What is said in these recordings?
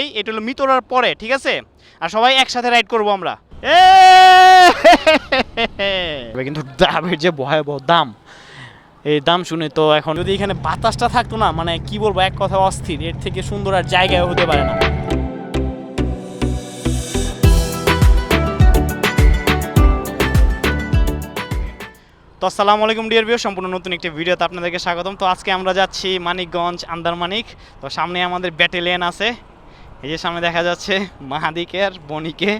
এই, এটা হলো মিতরার পরে, ঠিক আছে? আর সবাই একসাথে রাইড করব আমরা। কিন্তু দামের যে ভয়াবহ দাম, এই দাম শুনে তো এখন যদি এখানে বাতাসটা থাকতো না মানে কি বলব, এক কথা অস্থির, এর থেকে সুন্দর আর জায়গায় হতে পারে না। তো আসসালামু আলাইকুম, ডিয়ার ভিউ সম্পূর্ণ নতুন একটি ভিডিওতে আপনাদেরকে স্বাগতম। তো আজকে আমরা যাচ্ছি মানিকগঞ্জ, আন্দারমানিক। তো সামনে আমাদের ব্যাটেলিয়ান আছে। এই যে সামনে দেখা যাচ্ছে মাহাদিকের বনিকে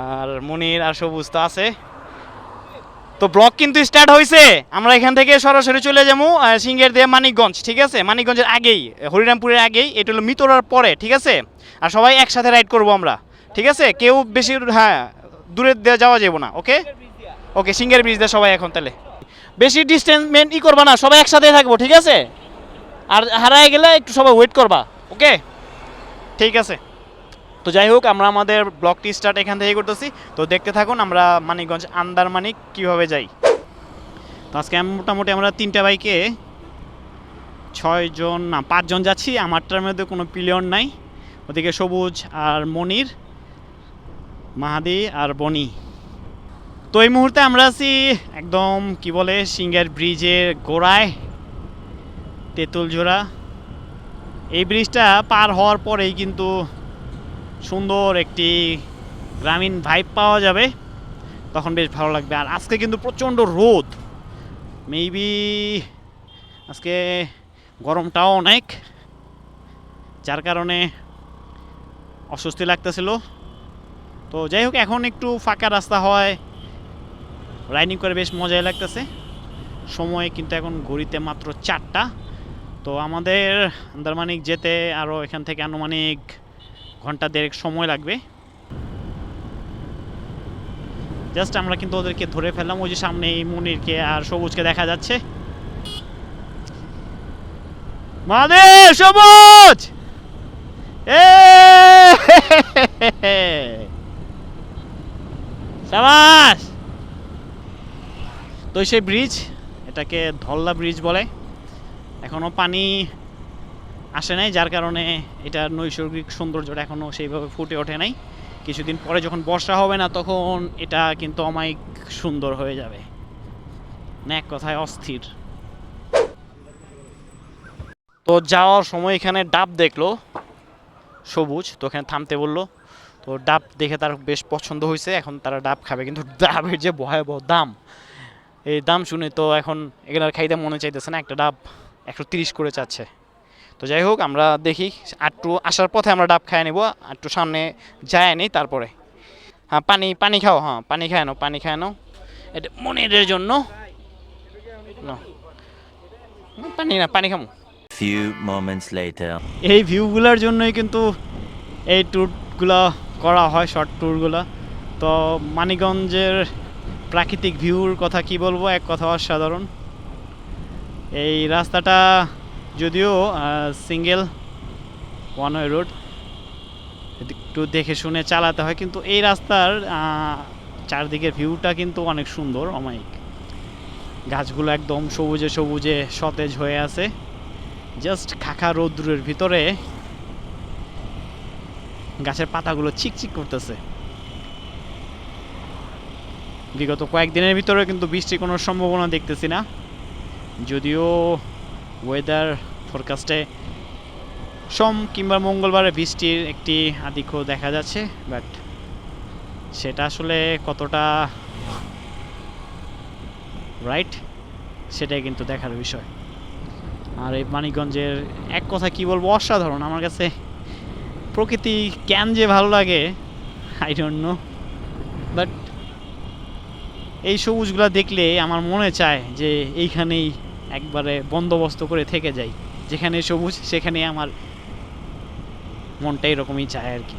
আর মনির আর সবুজ তো আছে। তো ব্লক কিন্তু স্টার্ট হয়েছে আমরা এখান থেকে সরাসরি চলে যাব সিঙ্গের দিয়ে মানিকগঞ্জ, ঠিক আছে? মানিকগঞ্জের আগেই, হরিরামপুরের আগেই, এটা হলো মিতরার পরে, ঠিক আছে? আর সবাই একসাথে রাইড করব আমরা, ঠিক আছে? কেউ বেশি হ্যাঁ দূরে দিয়ে যাওয়া যাব না ওকে ওকে সিঙ্গের ব্রিজ দিয়ে সবাই এখন তাহলে। বেশি ডিস্টেন্স মেন ই করবা না, সবাই একসাথে থাকব, ঠিক আছে? আর হারায় গেলে একটু সবাই ওয়েট করবা ওকে ঠিক আছে। তো যাই হোক, আমরা আমাদের ব্লগটি স্টার্ট এখান থেকে করতেছি। তো দেখতে থাকুন আমরা মানিকগঞ্জ আন্দারমানিক কীভাবে যাই। তো আজকে মোটামুটি আমরা তিনটা বাইকে ছয়জন না পাঁচজন যাচ্ছি। আমারটার মধ্যে কোনো পিলিয়ন নাই। ওদিকে সবুজ আর মনির, মাহাদি আর বনি। তো এই মুহূর্তে আমরা আছি একদম, কি বলে সিঙ্গার ব্রিজের গোড়ায় তেঁতুল জোড়া এই ব্রিজটা পার হওয়ার পরেই কিন্তু সুন্দর একটি গ্রামীণ ভাইব পাওয়া যাবে। তখন বেশ ভালো লাগবে। আর আজকে কিন্তু প্রচণ্ড রোদ। মেবি আজকে গরমটাও অনেক। যার কারণে অস্বস্তি লাগতেছিল। তো যাই হোক, এখন একটু ফাঁকা রাস্তা হয়। রাইডিং করে বেশ মজাই লাগতেছে। সময় কিন্তু এখন ঘড়িতে মাত্র চারটা। তো আমাদের আন্দারমানিক যেতে আরও এখান থেকে আনুমানিক ঘণ্টা দেড়েক সময় লাগবে। জাস্ট আমরা কিন্তু ওদেরকে ধরে ফেললাম, ওই যে সামনে এই মনিরকে আর সবুজকে দেখা যাচ্ছে। মাদে সবুজ! এ! তো সেই ব্রিজ, এটাকে ধল্লা ব্রিজ বলে। এখনও পানি আসে নাই, যার কারণে এটার নৈসর্গিক সৌন্দর্যটা এখনও সেইভাবে ফুটে ওঠে নাই। কিছুদিন পরে যখন বর্ষা হবে না, তখন এটা কিন্তু অমায়িক সুন্দর হয়ে যাবে। না এক কথায় অস্থির। তো যাওয়ার সময় এখানে ডাব দেখল, সবুজ, তো ওখানে থামতে বলল। তো ডাব দেখে তার বেশ পছন্দ হয়েছে, এখন তারা ডাব খাবে। কিন্তু ডাবের যে ভয়াবহ দাম, এই দাম শুনে তো এখন এগুলার খাইতে মনে চাইতেছে না একটা ডাব। একশো তিরিশ করে চাচ্ছে তো যাই হোক আমরা দেখি আটটু আসার পথে আমরা ডাব খাই নেব একটু সামনে যায় নেই তারপরে। হ্যাঁ পানি পানি খাও হ্যাঁ পানি খায় নাও পানি খায় নাও। এটা মনের জন্য। পানি না পানি খামো। Few moments later. এই ভিউগুলোর জন্যই কিন্তু এই ট্যুরগুলো করা হয় শর্ট ট্যুরগুলো। তো মানিকগঞ্জের প্রাকৃতিক ভিউর কথা কি বলব? এক কথা অসাধারণ। এই রাস্তাটা যদিও সিঙ্গেল ওয়ান ওয়ে রোড একটু দেখে শুনে চালাতে হয়, কিন্তু এই রাস্তার চারদিকের ভিউটা কিন্তু অনেক সুন্দর, অমায়িক। গাছগুলো একদম সবুজে সবুজে সতেজ হয়ে আছে। জাস্ট খাখা রৌদ্রের ভিতরে গাছের পাতাগুলো চিকচিক করতেছে। বিগত কয়েকদিনের ভিতরে কিন্তু বৃষ্টির কোনো সম্ভাবনা দেখতেছি না। যদিও ওয়েদার ফোরকাস্টে সোম কিংবা মঙ্গলবারে বৃষ্টির একটি আধিক্য দেখা যাচ্ছে বাট সেটা আসলে কতটা রাইট সেটাই কিন্তু দেখার বিষয়। আর এই মানিকগঞ্জের এক কথা কি বলব, অসাধারণ। আমার কাছে প্রকৃতি কেন যে ভালো লাগে আই ডোন্ট নো বাট এই সবুজগুলা দেখলে আমার মনে চায় যে এইখানেই একবারে বন্দোবস্ত করে থেকে যাই। যেখানে সবুজ সেখানে আমার মনটা এরকমই চায় আর কি।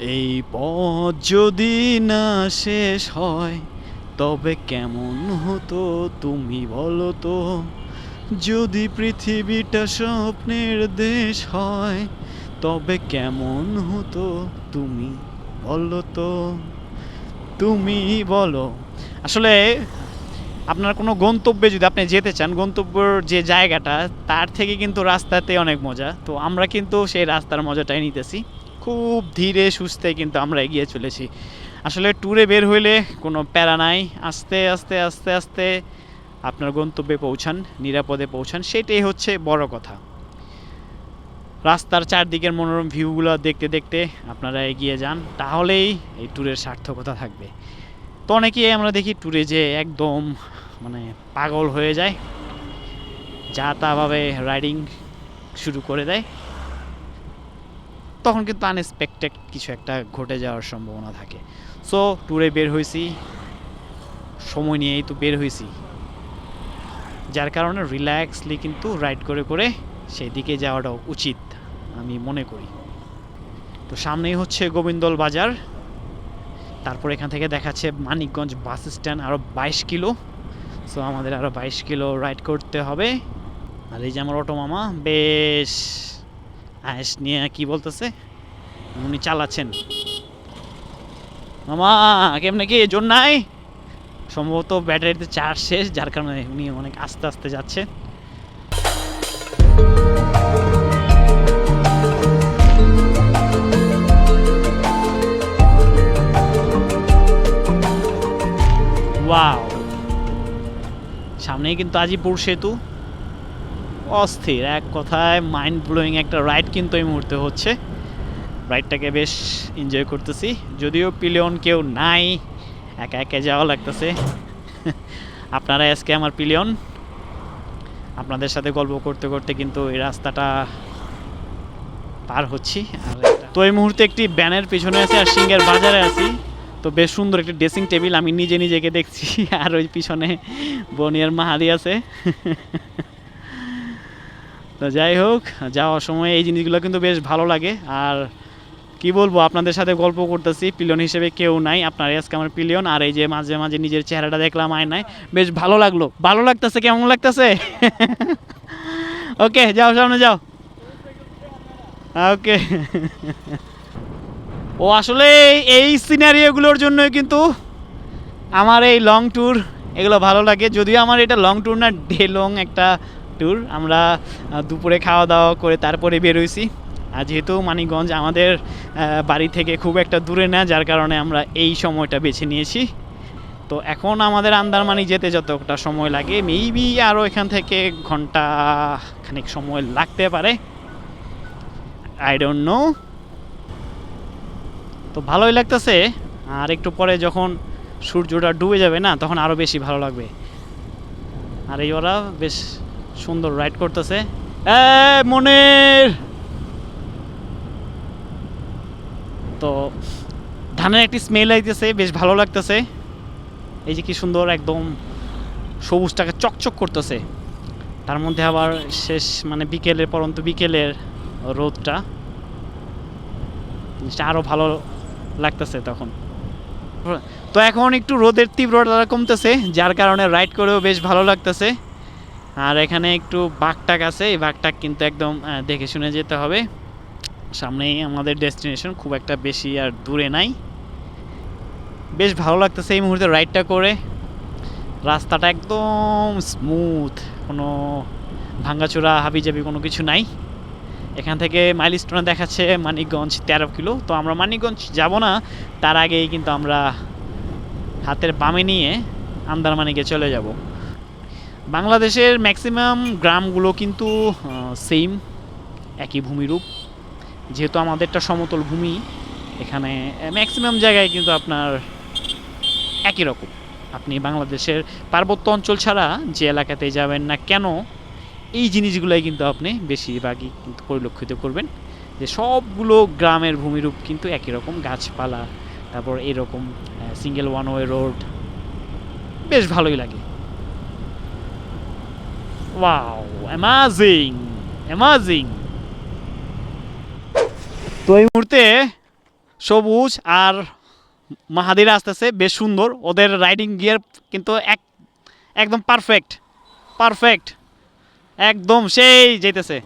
এই পথ যদি না শেষ হয়, তবে কেমন হতো তুমি বলো তো? যদি পৃথিবীটা স্বপ্নের দেশ হয়, তবে কেমন হতো তুমি বলো তো? তুমি বলো। আসলে আপনার কোনো গন্তব্যে যদি আপনি যেতে চান, গন্তব্যের যে জায়গাটা, তার থেকে কিন্তু রাস্তাতে অনেক মজা। তো আমরা কিন্তু সেই রাস্তার মজাটাই নিতেছি। খুব ধীরে সুস্থে কিন্তু আমরা এগিয়ে চলেছি। আসলে ট্যুরে বের হইলে কোনো প্যারা নাই। আস্তে আস্তে আস্তে আস্তে আপনার গন্তব্যে পৌঁছান, নিরাপদে পৌঁছান। সেটাই হচ্ছে বড় কথা। রাস্তার চারদিকের মনোরম ভিউগুলো দেখতে দেখতে আপনারা এগিয়ে যান। তাহলেই এই ট্যুরের সার্থকতা থাকবে। তো অনেকেই আমরা দেখি ট্যুরে যে একদম মানে পাগল হয়ে যায় যা তাভাবে রাইডিং শুরু করে দেয়। তখন কিন্তু আনএক্সপেক্টেড কিছু একটা ঘটে যাওয়ার সম্ভাবনা থাকে। সো ট্যুরে বের হয়েছি, সময় নিয়েই তো বের হয়েছি। যার কারণে রিল্যাক্সলি কিন্তু রাইড করে করে সেই দিকে যাওয়াটা উচিত, আমি মনে করি। তো সামনেই হচ্ছে গোবিন্দল বাজার। তারপর এখান থেকে দেখাচ্ছে মানিকগঞ্জ বাস স্ট্যান্ড আরও বাইশ কিলো। সো আমাদের আরও বাইশ কিলো রাইড করতে হবে। আর এই যে আমার অটো মামা, বেশ আয়েস নিয়ে কি বলতেছে? উনি চালাচ্ছেন। মামা, কেমনে কি? জোর নাই? সম্ভবত ব্যাটারিতে চার্জ শেষ, যার কারণে উনি অনেক আস্তে আস্তে যাচ্ছে। ওয়াও সামনেই কিন্তু আজিপুর সেতু। অস্থির, এক কথায় মাইন্ড ব্লোয়িং একটা রাইড কিন্তু এই মুহূর্তে হচ্ছে। রাইডটাকে বেশ এনজয় করতেছি। যদিও পিলিয়ন কেউ নাই, একা একা যাওয়া লাগতেছে। আপনারা আজকে আমার পিলিয়ন আপনাদের সাথে গল্প করতে করতে কিন্তু এই রাস্তাটা পার হচ্ছি। আর তো এই মুহূর্তে একটি ব্যানের পিছনে আছে আর সিঙ্গের বাজারে আছি। তো বেশ সুন্দর একটি ড্রেসিং টেবিল আমি নিজে নিজেকে দেখছি। আর ওই পিছনে বনিয়ার মাহাদি আছে। তো যাই হোক, যাওয়ার সময় এই জিনিসগুলো কিন্তু বেশ ভালো লাগে। আর কি বলব, আপনাদের সাথে গল্প করতেছি। পিলিয়ন হিসেবে কেউ নাই আপনার আজকে আমার পিলিয়ন। আর এই যে মাঝে মাঝে নিজের চেহারাটা দেখলাম আয়নায়, বেশ ভালো লাগল। ভালো লাগতেছে, কেমন লাগতেছে? ওকে যাও, সামনে যাও। ওকে ও আসলে এই সিনারিওগুলোর জন্যই কিন্তু আমার এই লং ট্যুর এগুলো ভালো লাগে। যদিও আমার এটা লং ট্যুর না ডে লং একটা ট্যুর আমরা দুপুরে খাওয়া দাওয়া করে তারপরে বেরোইছি। আর যেহেতু মানিকগঞ্জ আমাদের বাড়ি থেকে খুব একটা দূরে না, যার কারণে আমরা এই সময়টা বেছে নিয়েছি। তো এখন আমাদের আন্দারমানি যেতে যতটা সময় লাগে মেবি আরও এখান থেকে ঘণ্টা খানিক সময় লাগতে পারে। আই ডোন্ট নো তো ভালোই লাগতেছে। আর একটু পরে যখন সূর্যটা ডুবে যাবে না, তখন আরও বেশি ভালো লাগবে। আর এই ওরা বেশ সুন্দর রাইড করতেছে। মনের! তো ধানের একটি স্মেল আইতেছে, বেশ ভালো লাগতেছে। এই যে কি সুন্দর একদম সবুজটাকে চকচক করতেছে। তার মধ্যে আবার শেষ মানে বিকেলের পরন্ত বিকেলের রোদটা। আরও ভালো লাগতেছে তখন। তো এখন একটু রোদের তীব্রতা কমতেছে, যার কারণে রাইড করেও বেশ ভালো লাগতেছে। আর এখানে একটু বাঘটাক আছে, এই বাঘটাক কিন্তু একদম দেখে শুনে যেতে হবে। সামনেই আমাদের ডেস্টিনেশন খুব একটা বেশি আর দূরে নাই। বেশ ভালো লাগতেছে এই মুহূর্তে রাইডটা করে। রাস্তাটা একদম স্মুথ কোনো ভাঙ্গাচোরা, হাবিজাবি কোনো কিছু নাই। এখান থেকে মাইলস্টোনে দেখাচ্ছে মানিকগঞ্জ তেরো কিলো। তো আমরা মানিকগঞ্জ যাব না, তার আগেই কিন্তু আমরা হাতের বামে নিয়ে আন্দারমানিকে চলে যাব। বাংলাদেশের ম্যাক্সিমাম গ্রামগুলো কিন্তু সেম একই ভূমিরূপ। যেহেতু আমাদেরটা সমতল ভূমি, এখানে ম্যাক্সিমাম জায়গায় কিন্তু আপনার একই রকম। আপনি বাংলাদেশের পার্বত্য অঞ্চল ছাড়া যে এলাকাতে যাবেন না কেন এই জিনিসগুলোই কিন্তু আপনি বেশিরভাগই কিন্তু পরিলক্ষিত করবেন। যে সবগুলো গ্রামের ভূমিরূপ কিন্তু একই রকম, গাছপালা, তারপর এরকম সিঙ্গেল ওয়ান ওয়ে রোড বেশ ভালোই লাগে। ওয়াও অ্যামাজিং অ্যামাজিং তো এই মুহূর্তে সবুজ আর মাহাদিরা আসতেছে, বেশ সুন্দর। ওদের রাইডিং গিয়ার কিন্তু এক, একদম পারফেক্ট পারফেক্ট একদম সেই যেতেছে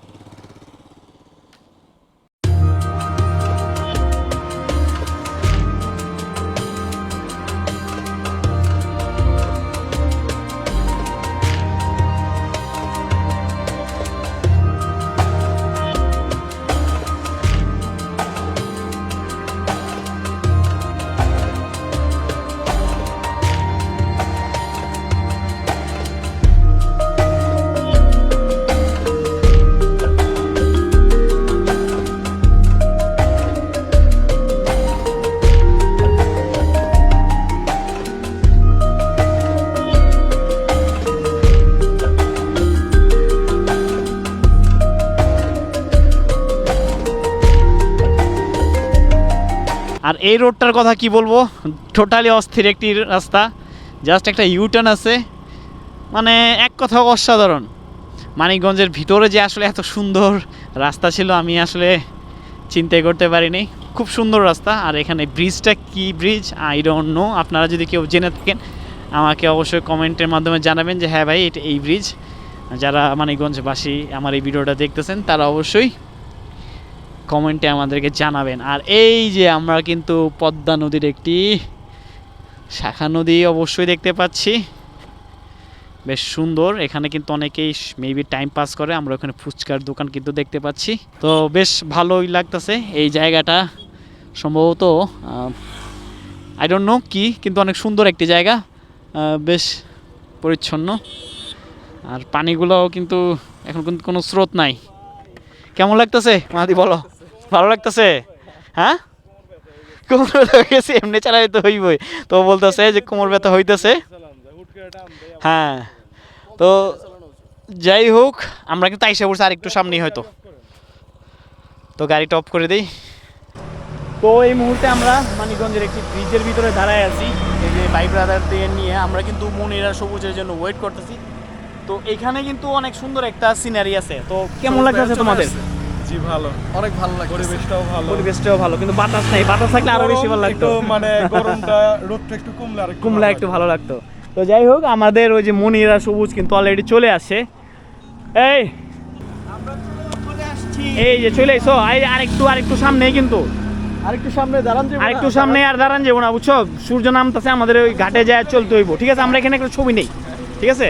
আর এই রোডটার কথা কি বলব? টোটালি অস্থির একটি রাস্তা। জাস্ট একটা ইউটার্ন আছে। মানে এক কথা অসাধারণ। মানিকগঞ্জের ভিতরে যে আসলে এত সুন্দর রাস্তা ছিল, আমি আসলে চিন্তাই করতে পারিনি। খুব সুন্দর রাস্তা। আর এখানে ব্রিজটা কি ব্রিজ আই ডোন্ট নো আপনারা যদি কেউ জেনে থাকেন, আমাকে অবশ্যই কমেন্টের মাধ্যমে জানাবেন যে হ্যাঁ ভাই, এটা এই ব্রিজ যারা মানিকগঞ্জবাসী আমার এই ভিডিওটা দেখতেছেন, তারা অবশ্যই কমেন্টে আমাদেরকে জানাবেন। আর এই যে আমরা কিন্তু পদ্মা নদীর একটি শাখা নদী অবশ্যই দেখতে পাচ্ছি। বেশ সুন্দর। এখানে কিন্তু অনেকেই মেবি টাইম পাস করে। আমরা ওখানে ফুচকার দোকান কিন্তু দেখতে পাচ্ছি। তো বেশ ভালোই লাগতেছে এই জায়গাটা। সম্ভবত আই ডোন্ট নো কি, কিন্তু অনেক সুন্দর একটি জায়গা। বেশ পরিচ্ছন্ন। আর পানিগুলোও কিন্তু এখন কিন্তু কোনো স্রোত নাই। কেমন লাগতেছে? মাদি বলো। ভালো লাগতেছে? হ্যাঁ? কোমর ব্যথা হয়ে গেছে এমনি চালাই তো হইবই। তো বলতেছে যে কোমর ব্যথা হইতেছে। হ্যাঁ। তো যাই হোক আমরা কিন্তু আইসা পড়ছি আর একটু সামনেই হয়তো। তো গাড়িটা অফ করে দিই। তো এই মুহূর্তে আমরা মানিকগঞ্জের একটি ব্রিজের ভিতরে দাঁড়ায় আছি। এই যে ভাই ব্রাদারদের নিয়ে আমরা কিন্তু মনিরা সবুজের জন্য ওয়েট করতেছি। তো এখানে কিন্তু অনেক সুন্দর একটা সিনারি আছে। তো কেমন লাগতেছে তোমাদের? জি ভালো অনেক ভালো লাগে পরিবেশটাও ভালো। পরিবেশটাও ভালো কিন্তু বাতাস নাই বাতাস থাকলে আরও বেশি ভালো লাগতো। মানে গরমটা রোদটা একটু কমলে আর কুমলা একটু ভালো লাগতো। তো যাই হোক আমাদের ওই যে মনিরা সবুজ কিন্তু অলরেডি চলে আসে। এই এই যে চলে এসো। এই আরেকটু আরেকটু সামনে কিন্তু। আরেকটু সামনে দাঁড়ান আরেকটু সামনে আর দাঁড়ান যাব না বুঝছ? সূর্য নামতেছে আমাদের ওই ঘাটে যায় চলতে হইব। ঠিক আছে আমরা এখানে একটা ছবি নেই। ঠিক আছে?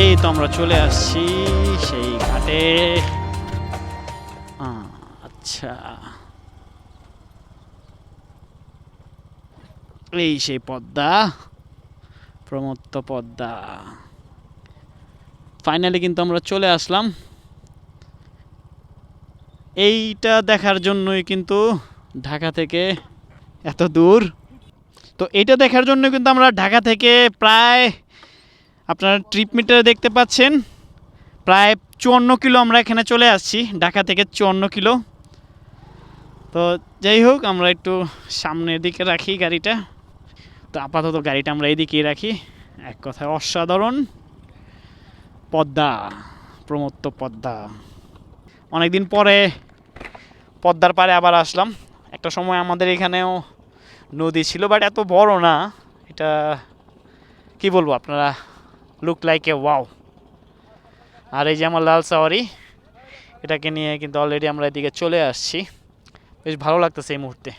এই তো আমরা চলে আসছি সেই ঘাটে। আচ্ছা। এই সেই পদ্মা, প্রমত্ত পদ্মা। ফাইনালি কিন্তু আমরা চলে আসলাম। এইটা দেখার জন্যই কিন্তু ঢাকা থেকে এত দূর। তো এটা দেখার জন্য কিন্তু আমরা ঢাকা থেকে প্রায় আপনারা ট্রিপ মিটারে দেখতে পাচ্ছেন। প্রায় চুয়ান্ন কিলো আমরা এখানে চলে আসছি, ঢাকা থেকে চুয়ান্ন কিলো। তো যাই হোক, আমরা একটু সামনের দিকে রাখি গাড়িটা। তো আপাতত গাড়িটা আমরা এদিকেই রাখি। এক কথায় অসাধারণ। পদ্মা, প্রমত্ত পদ্মা। অনেকদিন পরে পদ্মার পাড়ে আবার আসলাম। একটা সময় আমাদের এখানেও নদী ছিল, বাট এত বড় না। এটা কি বলব আপনারা? লুক লাইক এ ওয়াও আর এই যে আমার লাল সাওয়ারি, এটাকে নিয়ে কিন্তু অলরেডি আমরা এদিকে চলে আসছি। বেশ ভালো লাগতেছে এই মুহূর্তে।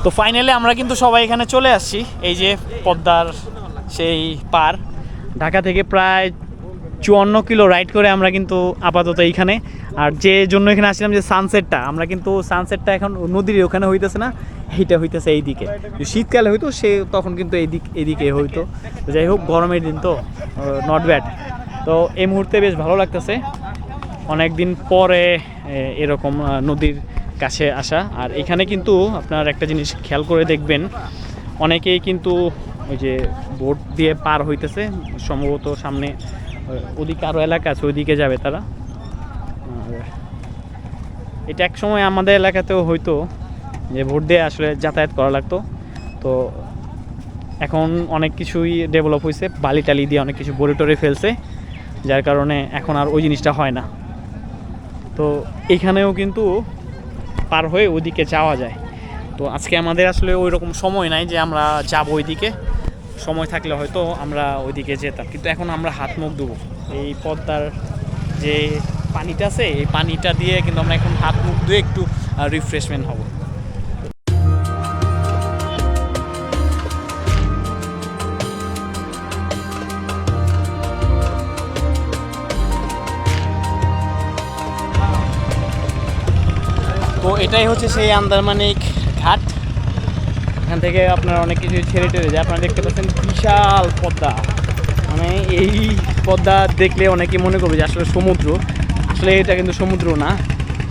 তো ফাইনালি আমরা কিন্তু সবাই এখানে চলে আসছি, এই যে পদ্মার সেই পার। ঢাকা থেকে প্রায় চুয়ান্ন কিলো রাইড করে আমরা কিন্তু আপাতত এইখানে। আর যে জন্য এখানে আসছিলাম যে সানসেটটা আমরা কিন্তু সানসেটটা এখন নদীর ওখানে হইতেছে না এইটা হইতেছে এইদিকে। যদি শীতকালে হইতো, সে তখন কিন্তু এইদিক এইদিকে হইতো। যাই হোক, গরমের দিন তো নট ব্যাড তো এই মুহূর্তে বেশ ভালো লাগতেছে। অনেক দিন পরে এরকম নদীর কাছে আসা। আর এখানে কিন্তু আপনার একটা জিনিস খেয়াল করে দেখবেন, অনেকেই কিন্তু ওই যে বোট দিয়ে পার হইতেছে, সম্ভবত সামনে ওদিকে আরও এলাকা আছে, ওইদিকে যাবে তারা। এটা এক সময় আমাদের এলাকাতেও হয়তো যে ভোট দিয়ে আসলে যাতায়াত করা লাগতো। তো এখন অনেক কিছুই ডেভেলপ হয়েছে বালি টালি দিয়ে অনেক কিছু গড়ে টরে ফেলছে, যার কারণে এখন আর ওই জিনিসটা হয় না। তো এখানেও কিন্তু পার হয়ে ওইদিকে যাওয়া যায়। তো আজকে আমাদের আসলে ওই রকম সময় নাই যে আমরা যাব ওইদিকে। সময় থাকলে হয়তো আমরা ওইদিকে যেতাম। কিন্তু এখন আমরা হাত মুখ ধুবো। এই পদ্মার যে পানিটা আছে, এই পানিটা দিয়ে কিন্তু আমরা এখন হাত মুখ ধুয়ে একটু রিফ্রেশমেন্ট হব। এটাই হচ্ছে সেই আন্দারমানিক ঘাট। এখান থেকে আপনার অনেক কিছু ছেড়ে টেড়ে যায়। আপনারা দেখতে পাচ্ছেন বিশাল পদ্মা। মানে এই পদ্মা দেখলে অনেকে মনে করবে যে আসলে সমুদ্র। আসলে এটা কিন্তু সমুদ্র না।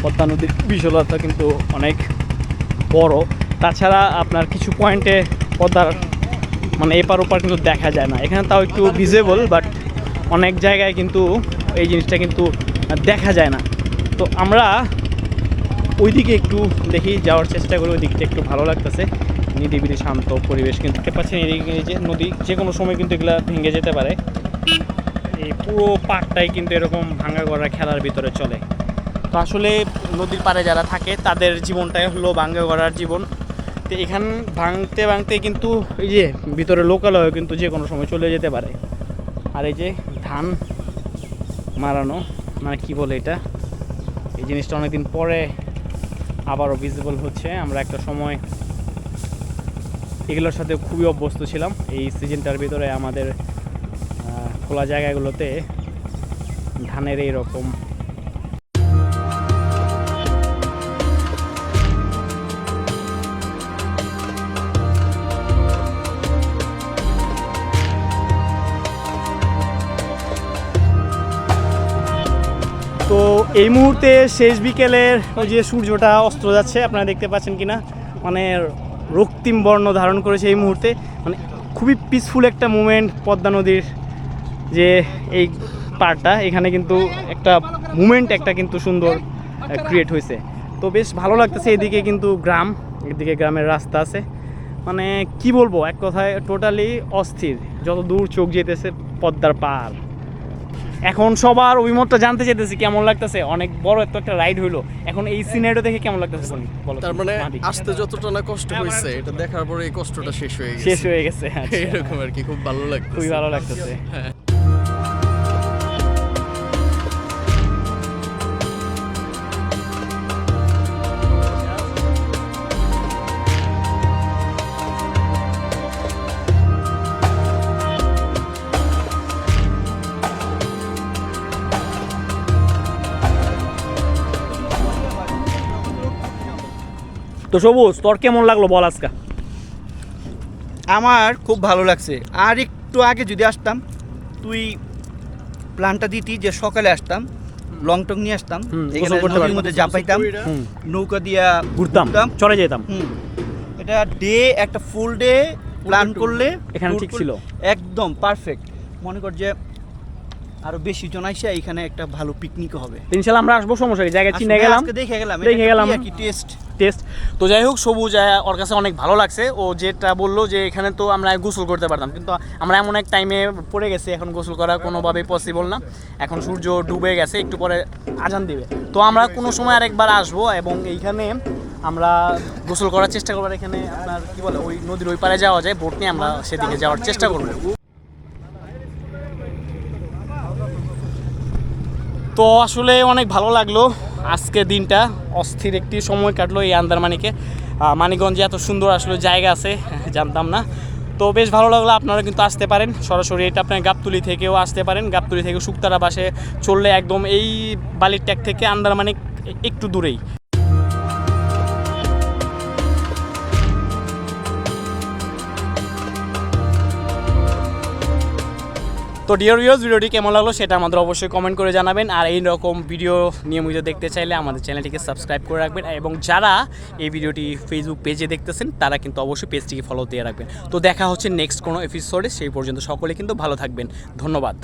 পদ্মা নদীর বিশালতা কিন্তু অনেক বড়। তাছাড়া আপনার কিছু পয়েন্টে পদ্মার মানে এপার ওপার কিন্তু দেখা যায় না। এখানে তাও একটু ভিজেবল বাট অনেক জায়গায় কিন্তু এই জিনিসটা কিন্তু দেখা যায় না। তো আমরা ওইদিকে একটু দেখি, যাওয়ার চেষ্টা করি ওই দিকটা একটু ভালো লাগতেছে। নিরিবিলি শান্ত পরিবেশ, কিন্তু দেখতে পাচ্ছেন এদিকে এই যে নদী, যে কোনো সময় কিন্তু এগুলা ভেঙে যেতে পারে। এই পুরো পাড়টাই কিন্তু এরকম ভাঙা করা খেলার ভিতরে চলে। তো আসলে নদীর পাড়ে যারা থাকে, তাদের জীবনটাই হলো ভাঙ্গা গড়ার জীবন। তো এখান ভাঙতে ভাঙতে কিন্তু এই যে ভিতরে লোকালয় কিন্তু যে কোনো সময় চলে যেতে পারে। আর এই যে ধান মারানো মানে কি বলে এটা? এই জিনিসটা অনেকদিন পরে আবারও ভিজিবল হচ্ছে। আমরা একটা সময় এগুলোর সাথে খুবই অভ্যস্ত ছিলাম। এই সিজনটার ভিতরে আমাদের খোলা জায়গাগুলোতে ধানের এই রকম এই মুহূর্তে শেষ বিকেলের ওই যে সূর্যটা অস্ত যাচ্ছে, আপনারা দেখতে পাচ্ছেন কিনা? মানে রক্তিম বর্ণ ধারণ করেছে এই মুহূর্তে। মানে খুবই পিসফুল একটা মুমেন্ট পদ্মা নদীর যে এই পার্টটা এখানে কিন্তু একটা মুমেন্ট একটা কিন্তু সুন্দর ক্রিয়েট হয়েছে। তো বেশ ভালো লাগতেছে এদিকে কিন্তু গ্রাম। এদিকে গ্রামের রাস্তা আছে। মানে কি বলব, এক কথায় টোটালি অস্থির। যত দূর চোখ যেতেছে পদ্মার পার এখন সবার অভিমতটা জানতে চাইতেছি কেমন লাগতেছে? অনেক বড় এত একটা রাইড হইল। এখন এই সিনারিও দেখে কেমন লাগতেছে বলি বলো তার মানে আসতে যতটা না কষ্ট হয়েছে এটা দেখার পরে এই কষ্টটা শেষ হয়ে গেছে। শেষ হয়ে গেছে আচ্ছা। এরকম আর কি খুব ভালো লাগছে খুবই ভালো লাগতেছে। তো সবুজ তোর কেমন লাগল বল আজকা? আমার খুব ভালো লাগছে। আর একটু আগে যদি আসতাম তুই প্ল্যানটা দিতি যে সকালে আসতাম লং টং নিয়ে আসতাম এখানে নদীর মধ্যে চাপাইতাম হুম। নৌকা দিয়া ঘুরতাম ঘুরতাম। চলে যেতাম। এটা ডে একটা ফুল ডে প্ল্যান করলে এখানে ঠিক ছিল। একদম পারফেক্ট মনে কর যে আরও বেশি জন আইসা এখানে একটা ভালো পিকনিক হবে। ইনশাল্লাহ আমরা আসব সমস্যা জায়গা চিনে গেলাম। দেখে গেলাম দেখে গেলাম। কি টেস্ট টেস্ট তো যাই হোক সবুজ ওর কাছে অনেক ভালো লাগছে। ও যেটা বলল যে এখানে তো আমরা গোসল করতে পারতাম কিন্তু আমরা এমন এক টাইমে পড়ে গেছি এখন গোসল করা কোনোভাবেই পসিবল না। এখন সূর্য ডুবে গেছে একটু পরে আজান দিবে। তো আমরা কোনো সময় আরেকবার আসব এবং এইখানে আমরা গোসল করার চেষ্টা করব। এখানে আপনার কি বলে ওই নদীর ওই পারে যাওয়া যায় বোট নিয়ে আমরা সেদিকে যাওয়ার চেষ্টা করব। তো আসলে অনেক ভালো লাগল আজকে দিনটা। অস্থির একটি সময় কাটলো এই আন্দারমানিকে। মানিগঞ্জে এত সুন্দর আসলে জায়গা আছে, জানতাম না। তো বেশ ভালো লাগল আপনারা কিন্তু আসতে পারেন। সরাসরি এটা আপনার গাবতুলি থেকেও আসতে পারেন। গাবতুলি থেকে শুক্তারা বাসে চললে একদম এই বালির ট্যাগ থেকে আন্দারমানিক একটু দূরেই। তো ডিয়ার ভিউয়ার্স ভিডিওটি কেমন লাগল সেটা আমাদের অবশ্যই কমেন্ট করে জানাবেন। আর এই রকম ভিডিও নিয়মিত দেখতে চাইলে আমাদের চ্যানেলটিকে সাবস্ক্রাইব করে রাখবেন। এবং যারা এই ভিডিওটি ফেসবুক পেজে দেখতেছেন, তারা কিন্তু অবশ্যই পেজটিকে ফলো দিয়ে রাখবেন। তো দেখা হচ্ছে নেক্সট কোনো এপিসোডে সেই পর্যন্ত সকলে কিন্তু ভালো থাকবেন। ধন্যবাদ।